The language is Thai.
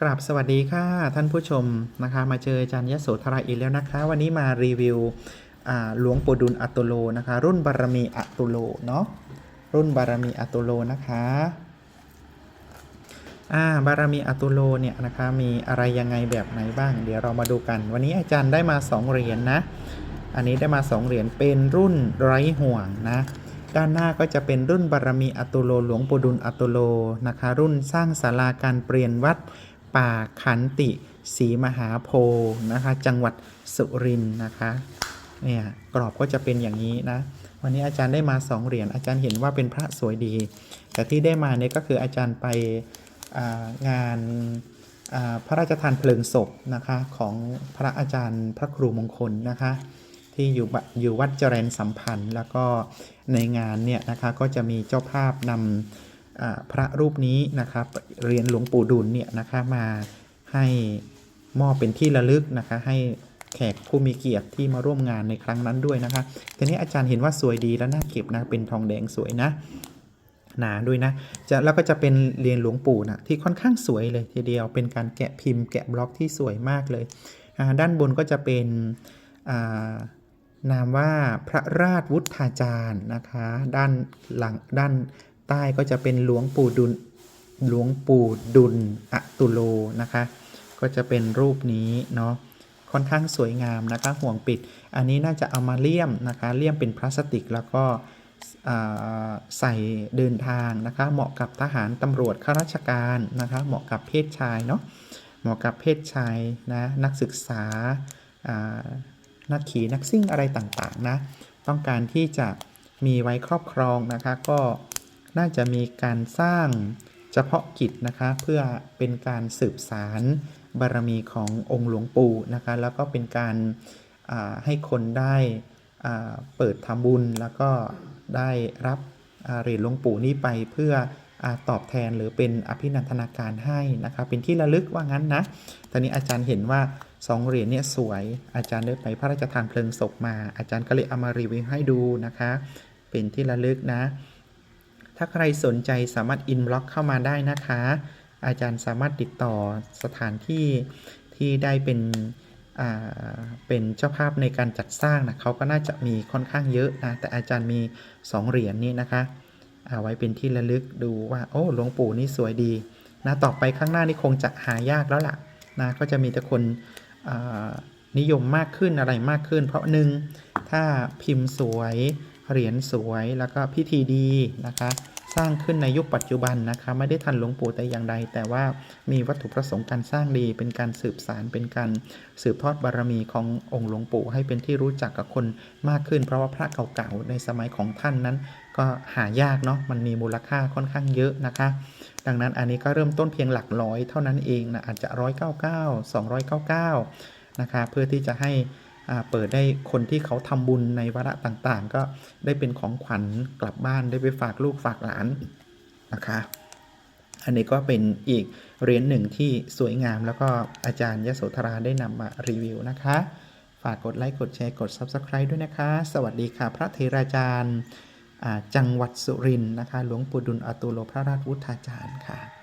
กราบสวัสดีค่ะท่านผู้ชมนะคะ มาเจออาจารย์ยโสธราอีกแล้วนะคะ วันนี้มารีวิวหลวงปู่ดุลอัตโลนะคะ รุ่นบารมีอัตโลเนาะรุ่นบารมีอัตโลนะคะอ่าบารมีอัตุโลเนี่ยนะคะมีอะไรยังไงแบบไหนบ้าง เดี๋ยวเรามาดูกัน วันนี้อาจารย์ได้มาสองเหรียญนนะอันนี้ได้มาสองเหรียญเป็นรุ่นไร้ห่วงนะด้านหน้าก็จะเป็นรุ่นบารมีอัตุโลหลวงปู่ดุลอัตุโลนะคะ รุ่นสร้างศาลาการเปลี่ยนวัด ป่าขันติศรีมหาโพธิ์นะคะ จังหวัดสุรินทร์นะคะเนี่ยกรอบก็จะเป็นอย่างนี้นะ วันนี้อาจารย์ได้มาสองเหรียญอาจารย์เห็นว่าเป็นพระสวยดี แต่ที่ได้มาเนี่ยก็คืออาจารย์ไปงานพระราชทานเพลิงศพนะคะของพระอาจารย์พระครูมงคลนะคะ ที่อยู่บอยู่วัดเจริญสัมพันธ์ แล้วก็ในงานเนี่ยนะคะก็จะมีเจ้าภาพนำอ่า พระรูปนี้นะครับเรียนหลวงปู่ดุลเนี่ยนะคะมาให้มอบเป็นที่ระลึกนะคะให้แขกผู้มีเกียรติที่มาร่วมงานในครั้งนั้นด้วยนะคะทีนี้อาจารย์เห็นว่าสวยดีและน่าเก็บนะเป็นทองแดงสวยนะหนาด้วยนะจะแล้วก็จะเป็นเรียญหลวงปู่นะที่ค่อนข้างสวยเลยทีเดียวเป็นการแกะพิมพ์แกะบล็อกที่สวยมากเลย ด้านบนก็จะเป็นนามว่าพระราชวุฒาจารย์นะคะ ด้านหลังด้าน ใต้ก็จะเป็นหลวงปู่ดุลหลวงปู่ดุลอตุโลนะคะ ก็จะเป็นรูปนี้เนาะค่อนข้างสวยงามนะคะห่วงปิด อันนี้น่าจะเอามาเลี่ยมนะคะเลี่ยมเป็นพลาสติกแล้วก็ใส่เดินทางนะคะเหมาะกับทหารตำรวจข้าราชการนะคะเหมาะกับเพศชายเนาะเหมาะกับเพศชายนะนักศึกษาานักขี่นักซิ่งอะไรต่างๆนะต้องการที่จะมีไว้ครอบครองนะคะก็ น่าจะมีการสร้างเฉพาะกิจนะคะเพื่อเป็นการสืบสารบารมีขององค์หลวงปู่นะคะแล้วก็เป็นการาให้คนได้เปิดทำบุญแล้วก็ได้รับเหรียญหลวงปู่นี้ไปเพื่ออตอบแทนหรือเป็นอภินันทนาการให้นะคะเป็นที่ระลึกว่างั้นนะตอนนี้อาจารย์เห็นว่าสองเหรียญเนี่ยสวยอาจารย์ได้ไปพระราชทานเพลิงศพมา อาจารย์ก็เลยเอามารีวิวให้ดูนะคะ เป็นที่ระลึกนะ ถ้าใครสนใจสามารถอินบล็อกเข้ามาได้นะคะ อาจารย์สามารถติดต่อสถานที่ที่ได้เป็นเป็นเจ้าภาพในการจัดสร้างนะเขาก็น่าจะมีค่อนข้างเยอะนะแต่อาจารย์มี 2 เหรียญนี้นะคะเอาไว้เป็นที่ระลึกดูว่าโอ้หลวงปู่นี่สวยดีนะต่อไปข้างหน้านี่คงจะหายากแล้วล่ะนะก็จะมีแต่คนนิยมมากขึ้นอะไรมากขึ้น เพราะหนึ่งถ้าพิมพ์สวย เหรียญสวยแล้วก็พิธีดีนะคะ สร้างขึ้นในยุคปัจจุบันนะคะ ไม่ได้ทันหลวงปู่แต่อย่างใด แต่ว่ามีวัตถุประสงค์การสร้างดีเป็นการสืบสารเป็นการสืบทอดบารมีขององค์หลวงปู่ให้เป็นที่รู้จักกับคนมากขึ้น เพราะว่าพระเก่าๆในสมัยของท่านนั้น ก็หายากเนาะมันมีมูลค่าค่อนข้างเยอะนะคะดังนั้นอันนี้ก็เริ่มต้นเพียงหลักร้อยเท่านั้นเองนะอาจจะ199 299นะคะเพื่อที่จะให้ เปิดได้คนที่เขาทำบุญในวาระต่างๆ ก็ได้เป็นของขวัญกลับบ้านได้ไปฝากลูกฝากหลานนะคะอันนี้ก็เป็นอีกเหรียญหนึ่งที่สวยงาม แล้วก็อาจารย์ยโสธราได้นำมารีวิวนะคะ ฝากกดไลค์กดแชร์กด Subscribe ด้วยนะคะ สวัสดีค่ะ พระเทราจารย์จังหวัดสุรินทร์นะคะ หลวงปู่ดุลอตุโลพระราชวุฒาจารย์ค่ะ